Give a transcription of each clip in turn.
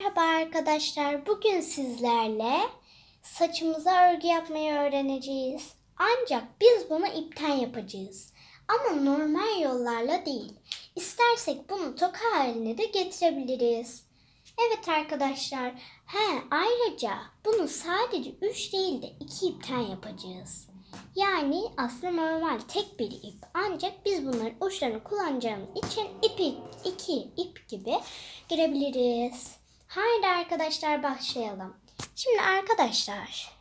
Merhaba arkadaşlar. Bugün sizlerle saçımıza örgü yapmayı öğreneceğiz. Ancak biz bunu ipten yapacağız. Ama normal yollarla değil. İstersek bunu toka haline de getirebiliriz. Evet arkadaşlar. He, ayrıca bunu sadece 3 değil de 2 ipten yapacağız. Yani aslında normal tek bir ip. Ancak biz bunların uçlarını kullanacağımız için ipi iki ip gibi girebiliriz. Haydi arkadaşlar başlayalım. Şimdi arkadaşlar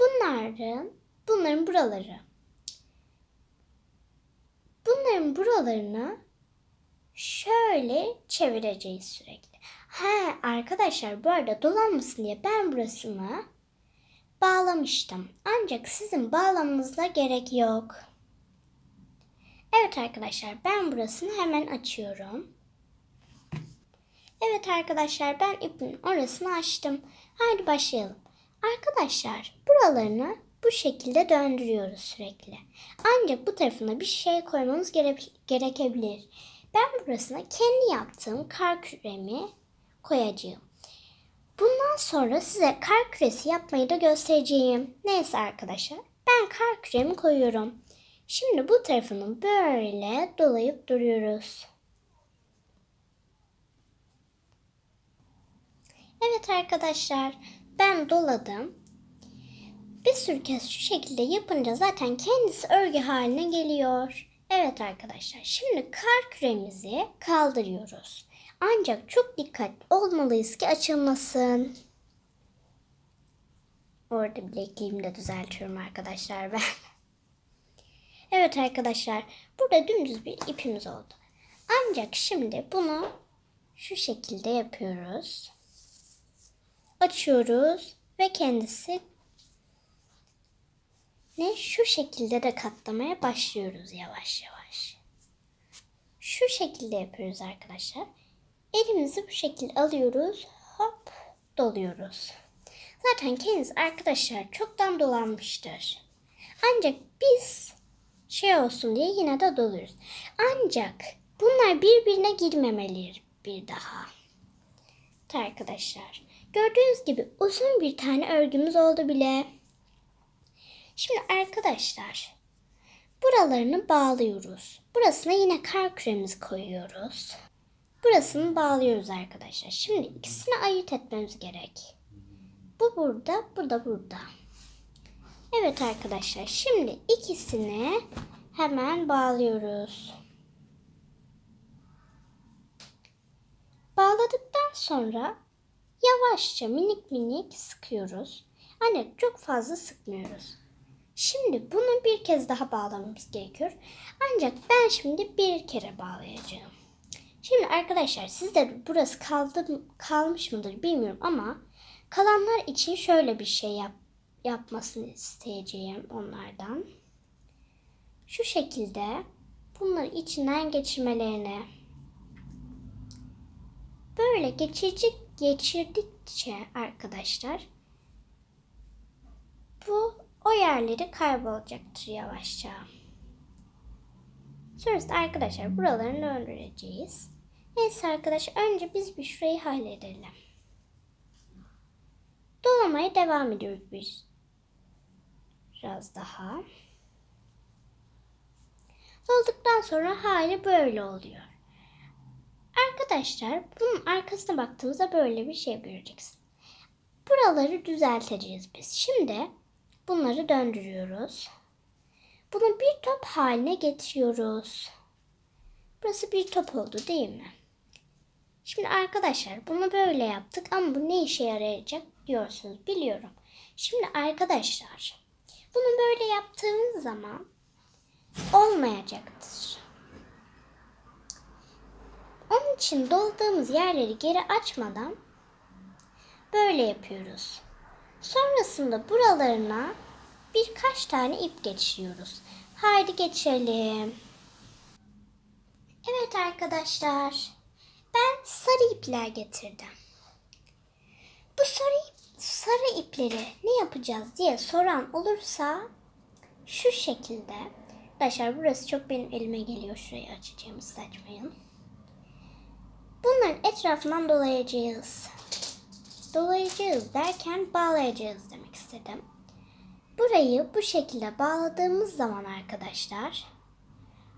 bunların bunların buraları bunların buralarını şöyle çevireceğiz sürekli. He arkadaşlar bu arada dolanmasın diye ben burasını bağlamıştım. Ancak sizin bağlamanızda gerek yok. Evet arkadaşlar ben burasını hemen açıyorum. Evet arkadaşlar ben ipin orasını açtım. Haydi başlayalım. Arkadaşlar buralarını bu şekilde döndürüyoruz sürekli. Ancak bu tarafına bir şey koymamız gere- gerekebilir. Ben burasına kendi yaptığım kar küremi koyacağım. Bundan sonra size kar küresi yapmayı da göstereceğim. Neyse arkadaşlar ben kar küremi koyuyorum. Şimdi bu tarafını böyle dolayıp duruyoruz. Evet arkadaşlar ben doladım. Bir sürü kez şu şekilde yapınca zaten kendisi örgü haline geliyor. Evet arkadaşlar şimdi kar küremizi kaldırıyoruz. Ancak çok dikkatli olmalıyız ki açılmasın. Orada bilekliğimi de düzeltiyorum arkadaşlar ben. Evet arkadaşlar burada dümdüz bir ipimiz oldu. Ancak şimdi bunu şu şekilde yapıyoruz. Açıyoruz ve kendisi ne şu şekilde de katlamaya başlıyoruz yavaş yavaş. Şu şekilde yapıyoruz arkadaşlar. Elimizi bu şekilde alıyoruz. Hop doluyoruz. Zaten kendiniz arkadaşlar çoktan dolanmıştır. Ancak biz şey olsun diye yine de doluyoruz. Ancak bunlar birbirine girmemeli bir daha. Evet arkadaşlar. Gördüğünüz gibi uzun bir tane örgümüz oldu bile. Şimdi arkadaşlar buralarını bağlıyoruz. Burasına yine kar küremizi koyuyoruz. Burasını bağlıyoruz arkadaşlar. Şimdi ikisini ayırt etmemiz gerek. Bu burada, bu da burada. Evet arkadaşlar şimdi ikisini hemen bağlıyoruz. Bağladıktan sonra yavaşça minik minik sıkıyoruz. Ancak çok fazla sıkmıyoruz. Şimdi bunu bir kez daha bağlamamız gerekiyor. Ancak ben şimdi bir kere bağlayacağım. Şimdi arkadaşlar sizde burası kaldı kalmış mıdır bilmiyorum ama kalanlar için şöyle bir şey yap, yapmasını isteyeceğim onlardan. Şu şekilde bunları içinden geçirmelerini böyle geçici geçirdikçe arkadaşlar bu o yerleri kaybolacaktır yavaşça. Sonrasında arkadaşlar buralarını döndüreceğiz. Neyse arkadaşlar önce biz bir şurayı halledelim. Dolamaya devam ediyoruz bir biraz daha. Dolduktan sonra hali böyle oluyor. Arkadaşlar bunun arkasına baktığımızda böyle bir şey göreceksin. Buraları düzelteceğiz biz. Şimdi bunları döndürüyoruz. Bunu bir top haline getiriyoruz. Burası bir top oldu değil mi? Şimdi arkadaşlar bunu böyle yaptık ama bu ne işe yarayacak diyorsunuz biliyorum. Şimdi arkadaşlar bunu böyle yaptığımız zaman olmayacaktır. Onun için doldığımız yerleri geri açmadan böyle yapıyoruz. Sonrasında buralarına birkaç tane ip geçiriyoruz. Haydi geçelim. Evet arkadaşlar. Ben sarı ipler getirdim. Bu sarı, sarı ipleri ne yapacağız diye soran olursa şu şekilde. Arkadaşlar burası çok benim elime geliyor. Şurayı açacağım siz açmayın. Bunların etrafından dolayacağız. Dolayacağız derken bağlayacağız demek istedim. Burayı bu şekilde bağladığımız zaman arkadaşlar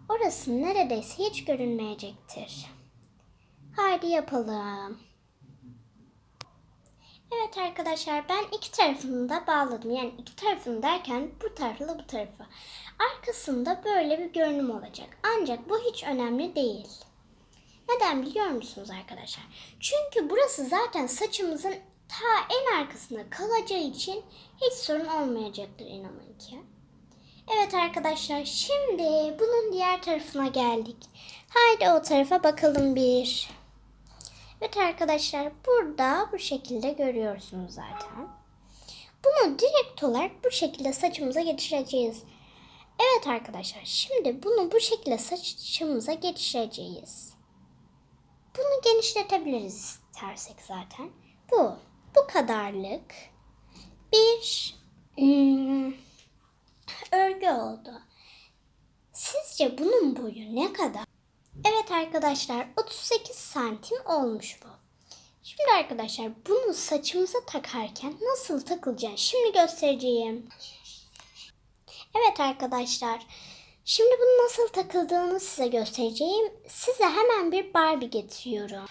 orası neredeyse hiç görünmeyecektir. Haydi yapalım. Evet arkadaşlar ben iki tarafını da bağladım. Yani iki tarafını derken bu tarafla bu tarafı. Arkasında böyle bir görünüm olacak. Ancak bu hiç önemli değil. Neden biliyor musunuz arkadaşlar? Çünkü burası zaten saçımızın ta en arkasında kalacağı için hiç sorun olmayacaktır inanın ki. Evet arkadaşlar şimdi bunun diğer tarafına geldik. Haydi o tarafa bakalım bir. Evet arkadaşlar burada bu şekilde görüyorsunuz zaten. Bunu direkt olarak bu şekilde saçımıza geçireceğiz. Evet arkadaşlar şimdi bunu bu şekilde saçımıza geçireceğiz. Bunu genişletebiliriz istersek zaten. Bu bu kadarlık bir hmm, örgü oldu. Sizce bunun boyu ne kadar? Evet arkadaşlar 38 santim olmuş bu. Şimdi arkadaşlar bunu saçımıza takarken nasıl takılacağını şimdi göstereceğim. Evet arkadaşlar şimdi bunun nasıl takıldığını size göstereceğim. Size hemen bir Barbie getiriyorum.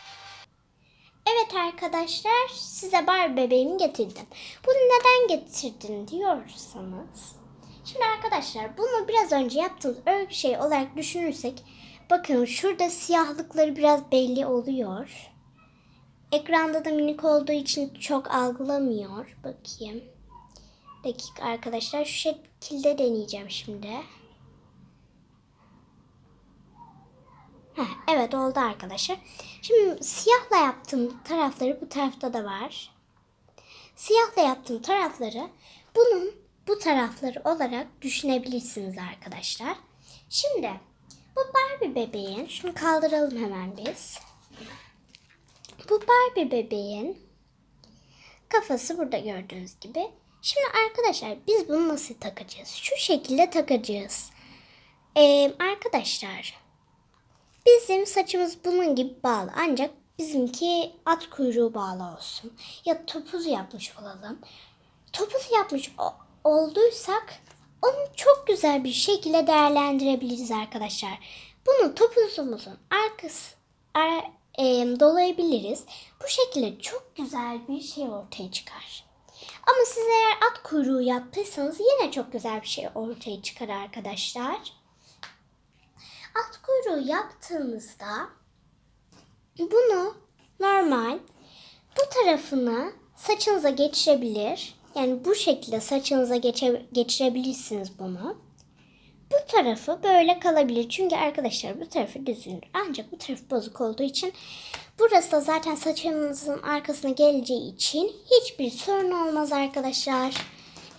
Evet arkadaşlar size Barbie bebeğimi getirdim. Bunu neden getirdin diyorsanız. Şimdi arkadaşlar bunu biraz önce yaptığımız örgü şey olarak düşünürsek bakın şurada siyahlıkları biraz belli oluyor. Ekranda da minik olduğu için çok algılamıyor. Bakayım. Dakika arkadaşlar şu şekilde deneyeceğim şimdi. Heh, evet oldu arkadaşlar. Şimdi siyahla yaptığım tarafları bu tarafta da var. Siyahla yaptığım tarafları bunun bu tarafları olarak düşünebilirsiniz arkadaşlar. Şimdi bu Barbie bebeğin şunu kaldıralım hemen biz. Bu Barbie bebeğin kafası burada gördüğünüz gibi. Şimdi arkadaşlar biz bunu nasıl takacağız? Şu şekilde takacağız. Ee, arkadaşlar bizim saçımız bunun gibi bağlı ancak bizimki at kuyruğu bağlı olsun. Ya topuz yapmış olalım. Topuz yapmış olduysak onu çok güzel bir şekilde değerlendirebiliriz arkadaşlar. Bunu topuzumuzun arkası ar, e, dolayabiliriz. Bu şekilde çok güzel bir şey ortaya çıkar. Ama siz eğer at kuyruğu yaptıysanız yine çok güzel bir şey ortaya çıkar arkadaşlar. At kuyruğu yaptığınızda bunu normal bu tarafını saçınıza geçirebilir. Yani bu şekilde saçınıza geçe, geçirebilirsiniz bunu. Bu tarafı böyle kalabilir. Çünkü arkadaşlar bu tarafı düzgündür. Ancak bu taraf bozuk olduğu için burası da zaten saçınızın arkasına geleceği için hiçbir sorun olmaz arkadaşlar.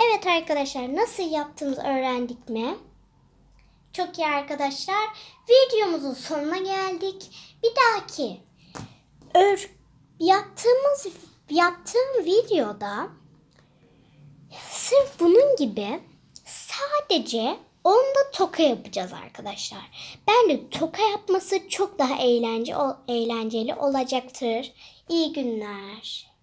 Evet arkadaşlar nasıl yaptığımızı öğrendik mi? Çok iyi arkadaşlar. Videomuzun sonuna geldik. Bir dahaki ör yaptığımız yaptığım videoda sırf bunun gibi sadece onda toka yapacağız arkadaşlar. Bence toka yapması çok daha eğlence, eğlenceli olacaktır. İyi günler.